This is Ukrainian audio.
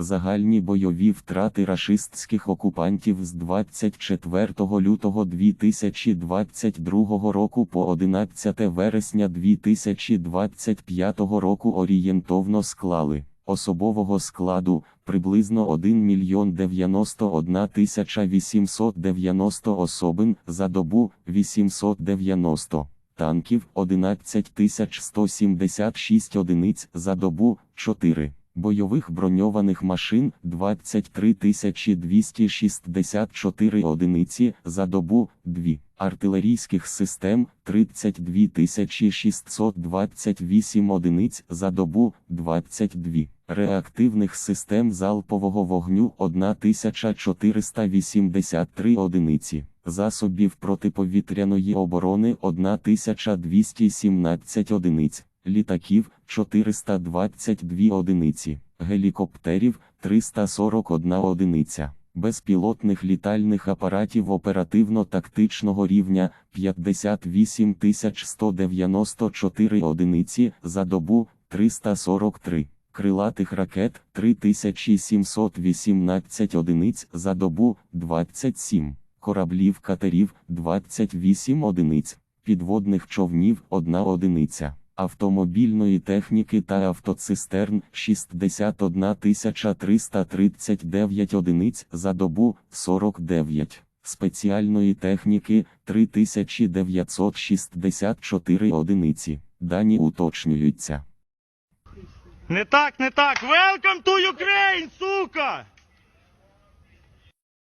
Загальні бойові втрати рашистських окупантів з 24 лютого 2022 року по 11 вересня 2025 року орієнтовно склали особового складу приблизно 1 мільйон 91 тисяча 890 особин за добу 890 танків 11 176 одиниць за добу 4, бойових броньованих машин 23 264 одиниці за добу 2, артилерійських систем 32 628 одиниць за добу 22, реактивних систем залпового вогню 1483 одиниці засобів протиповітряної оборони 1217 одиниць, літаків 422 одиниці, гелікоптерів 341 одиниця, безпілотних літальних апаратів оперативно-тактичного рівня 58 194 одиниці за добу 343. Крилатих ракет 3718 одиниць за добу 27 кораблів катерів 28 одиниць, підводних човнів 1 одиниця, автомобільної техніки та автоцистерн 61 339 одиниць за добу 49, спеціальної техніки 3964 одиниці. Дані уточнюються. Не так, не так. Welcome to Ukraine, сука!